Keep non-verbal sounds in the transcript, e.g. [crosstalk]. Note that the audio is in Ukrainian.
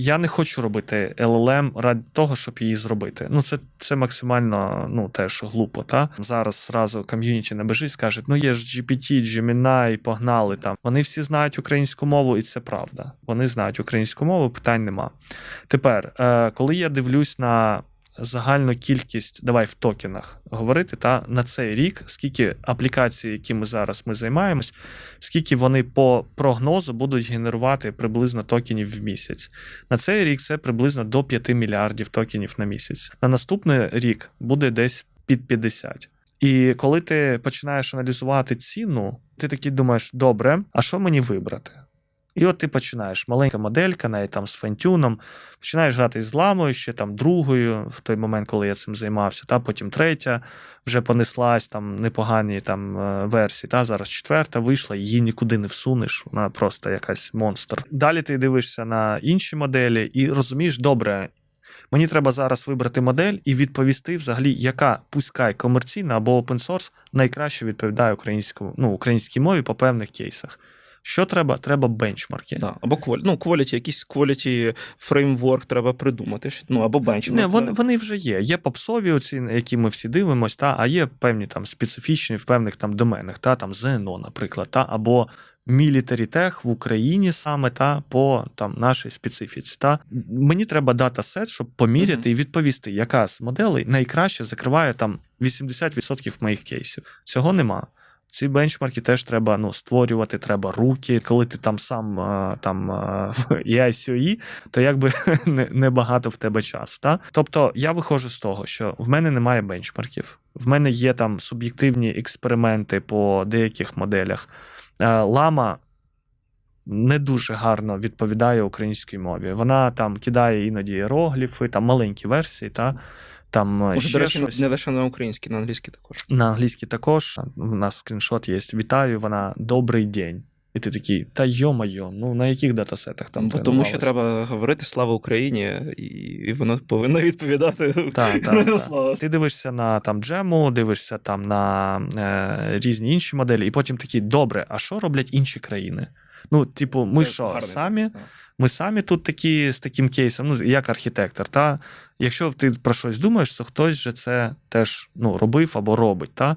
я не хочу робити LLM ради того, щоб її зробити. Ну, це, це максимально ну, теж глупо. Та? Зараз зразу ком'юніті набежить, скажуть: ну є ж GPT, Gemini, погнали там. Вони всі знають українську мову, і це правда. Вони знають українську мову, питань нема. Тепер, е, коли я дивлюсь на загальну кількість, давай в токенах говорити, та на цей рік, скільки аплікацій, якими зараз ми займаємось, скільки вони по прогнозу будуть генерувати приблизно токенів в місяць. На цей рік це приблизно до 5 мільярдів токенів на місяць. На наступний рік буде десь під 50. І коли ти починаєш аналізувати ціну, ти такий думаєш: добре, а що мені вибрати? І от ти починаєш маленька моделька, навіть там з фентюном, починаєш грати з ламою, ще там другою, в той момент, коли я цим займався, та потім третя вже понеслась, там непогані там е, версії. Та зараз четверта вийшла, її нікуди не всунеш, вона просто якась монстр. Далі ти дивишся на інші моделі і розумієш, добре. Мені треба зараз вибрати модель і відповісти взагалі, яка пускай комерційна або open source найкраще відповідає українському, ну, українській мові по певних кейсах. Що треба? Треба бенчмарки. Да. Або quality, ну, quality, якийсь quality фреймворк треба придумати. Ну, або бенчмарк. Не, вони, вони вже є. Є попсові, оці, на які ми всі дивимося, та, а є певні там специфічні в певних там доменах, та, там ЗНО, наприклад, та, або Military Tech в Україні саме та по там нашій специфіці. Та мені треба датасет, щоб поміряти Мгм. і відповісти, яка з моделей найкраще закриває там 80% моїх кейсів. Цього нема. Ці бенчмарки теж треба ну, створювати, треба руки. Коли ти там сам там а, [laughs] в то якби [laughs] не- небагато в тебе часу. Та? Тобто я виходжу з того, що в мене немає бенчмарків, в мене є там суб'єктивні експерименти по деяких моделях. Е, Лама не дуже гарно відповідає українській мові. Вона там кидає іноді іерогліфи, там маленькі версії, та там е, Може, ще до речі, щось. не лише на українській, на англійській також. На англійській також. У нас скріншот є. Вітаю, вона добрий день. І ти такий, та йо-майо, ну на яких датасетах там Бо тому що треба говорити слава Україні, і, і воно повинно відповідати. Так, так, так. Слава. Ти дивишся на там джему, дивишся там на е, різні інші моделі, і потім такий, добре, а що роблять інші країни? Ну, типу, ми Це що, гарний самі? Ми самі тут такі з таким кейсом, ну як архітектор. Та якщо ти про щось думаєш, то хтось же це теж ну, робив або робить. Та